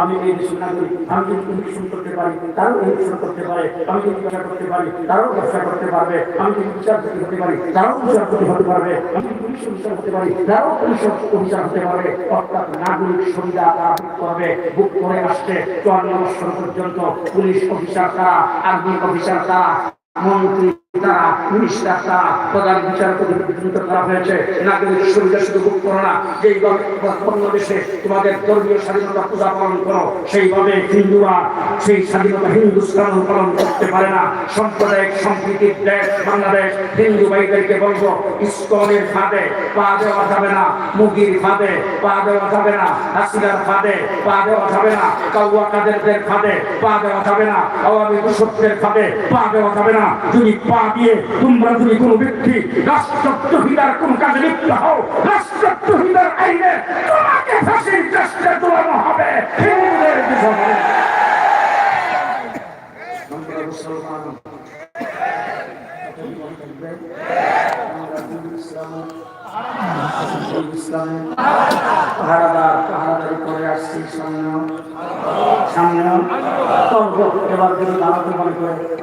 আমি এই আমি যদি করতে পারি তারাও ইমিগ্রেশন করতে পারে আমি যদি করতে পারি তারাও ব্যবসা করতে পারবে আমি যদি বিচারপতি হতে পারি বিচারপতি হতে পারবে আমি পারি হতে পারবে অর্থাৎ নাগরিক সুবিধা তারা করবে বুক করে আসছে চুয়ান্ন বছর পর্যন্ত পুলিশ অফিসার তারা আর্মি অফিসার তারা মন্ত্রী তারা বলব, ইস্কনের ফাঁদে পা দেওয়া যাবে না, মুগির ফাঁদে পা দেওয়া যাবে না হাসিনার ফাঁদে পা দেওয়া যাবে না কাউয়া কাদেরদের ফাঁদে পা দেওয়া যাবে না, আওয়ামী দূষকদের ফাঁদে পা দেওয়া যাবে না, যদি পা দিয়ে তোমরা যদি কোনো ব্যক্তি রাষ্ট্রদ্রোহিতার কোন কাজে লিপ্ত হও রাষ্ট্রদ্রোহিতার আইনে তোমাকে ফাঁসির চেষ্টা তোলানো হবে হিন্দুদের পাহারাদার পাহারাদারি করে আসছি সামনে সামনে তর্ক এবার যদি দাঁড়াতে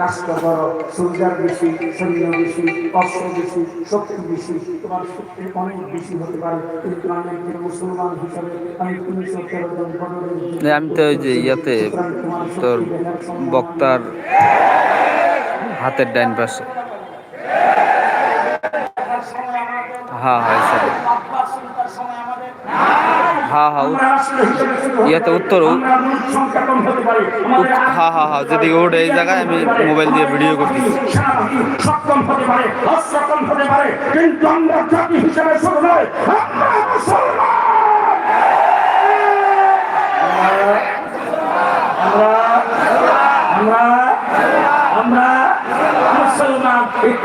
রাষ্ট্র বড় সুবিধার বেশি সৈন্য বেশি অস্ত্র বেশি শক্তি বেশি তোমার শক্তি অনেক বেশি হতে পারে। কিন্তু আমি একজন মুসলমান হিসাবে আমি তিনশো তেরো জন আমি তো ওই যে ইয়াতে তোর বক্তার হাতের ডাইন পাশে। হ্যাঁ হ্যাঁ স্যার। হ্যাঁ উত- ইয়াতে উত্তর হা হ্যাঁ হ্যাঁ যেদিকে ওঠে এই জায়গায় আমি মোবাইল দিয়ে ভিডিও করতেছি। সক্ষম হতে পারে, অসক্ষম হতে পারে, কিন্তু আমরা জাতি শুরু নয় আমরা মুসলমান আমরা আমরা আমরা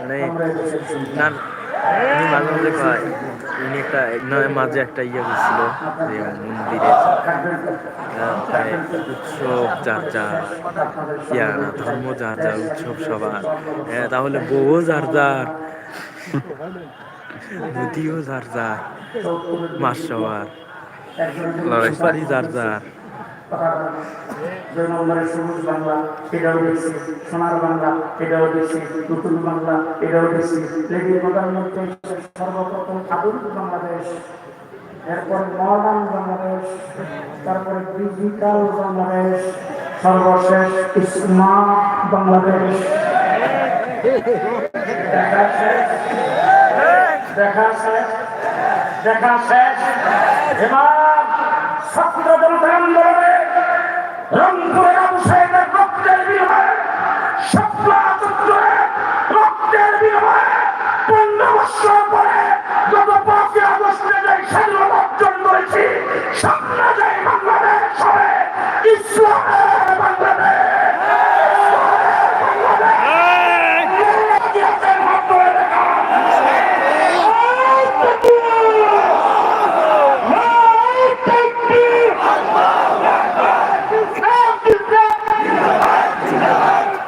মানে না উনি মাঝে মাঝে কয় উনি একটা মাঝে একটা ইয়ে করছিল যে মন্দিরে মানে উৎসব যার যার ইয়া ধর্ম যার যার উৎসব সবার। হ্যাঁ, তাহলে বউ যার যার নদীও যার যার মাস সবার সুপারি যার যার। দুই নম্বরে সবুজ বাংলা এটাও দেখছি সোনার বাংলা এটাও দেখছি নতুন বাংলা এটাও দেখছি লেডির প্রধানমন্ত্রী সর্বপ্রথম আধুনিক বাংলাদেশ, এরপর মডার্ন বাংলাদেশ, তারপরে ডিজিটাল বাংলাদেশ, সর্বশেষ স্মার্ট বাংলাদেশ। দেখা শেষ। দেখা শেষ। দেখা শেষ। এবার ছাত্র জনতা আন্দোলনে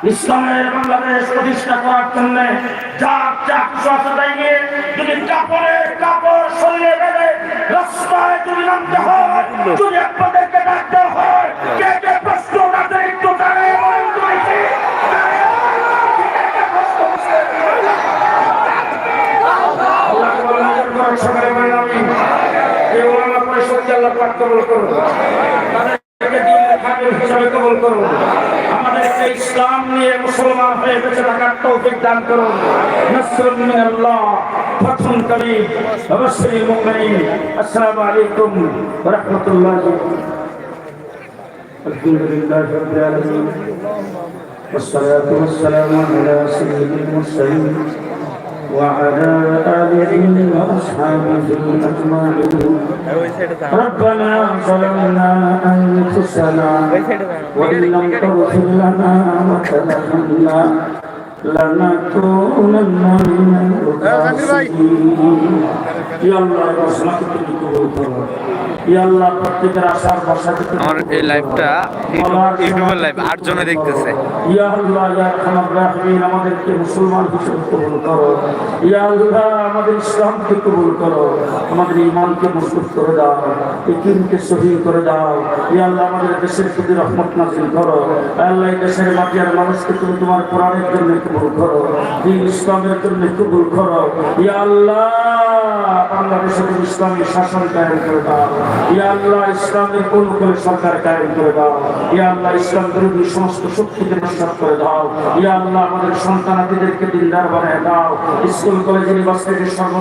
ইসলামের বাংলাদেশ প্রতিষ্ঠা করার জন্য যা যা সচেতাই নিয়ে যদি কাপড়ে কাপড় শরীরে বেঁধে রাস্তায় যদি নামতে হয়, যদি আপনাদেরকে ডাকতে হয়, কে কে প্রশ্ন আল্লাহ কবুল হিসাবে কবুল আমাদেরকে ইসলাম নিয়ে মুসলমান হয়ে বেঁচে থাকার তৌফিক দান করুন নসরুল মিনাল্লাহ ফাতহুন করিম অবশ্যই মুমিনিন আসসালামু আলাইকুম ওয়া রাহমাতুল্লাহি الحمد لله رب العالمين والصلاة والسلام على سيد المرسلين وعلى آله وأصحابه أجمعين ربنا ظلمنا أنفسنا وإن لم تغفر لنا وترحمنا لنكونن من الخاسرين يا الله رحمتك بكل يا الله প্রত্যেকের আশার বসাতে আমার এই লাইভটা ইউটিউবের লাইভ আট জনে দেখতেছে ইয়া আল্লাহ ইয়া আরহামার রাহিমিন আমাদেরকে মুসলমান হিসেবে কবুল করো ইয়া আল্লাহ আমাদের ইসলামকে কবুল করো আমাদের ঈমানকে মজবুত করে দাও ইকিনকে সহিহ করে দাও ইয়া আল্লাহ আমাদের দেশের প্রতি রহমত নাযিল করো আল্লাহ এই দেশের মাটি আর মানুষকে তুমি তোমার কোরআনের জন্য কবুল করো। দিন ইসলামের জন্য কবুল করো। ইয়া আল্লাহ বাংলাদেশে ইসলামী শাসন কায়েম করে দাও। ইয়া আল্লাহ, ইসলামের সরকার করে দাও। ইয়া ইসলাম বিরোধী সমস্ত শক্তিকে নষ্ট করে দাও। ইয়া আমাদের সন্তানাদিদেরকে বানায় দাও। স্কুল, কলেজ, ইউনিভার্সিটির সর্ব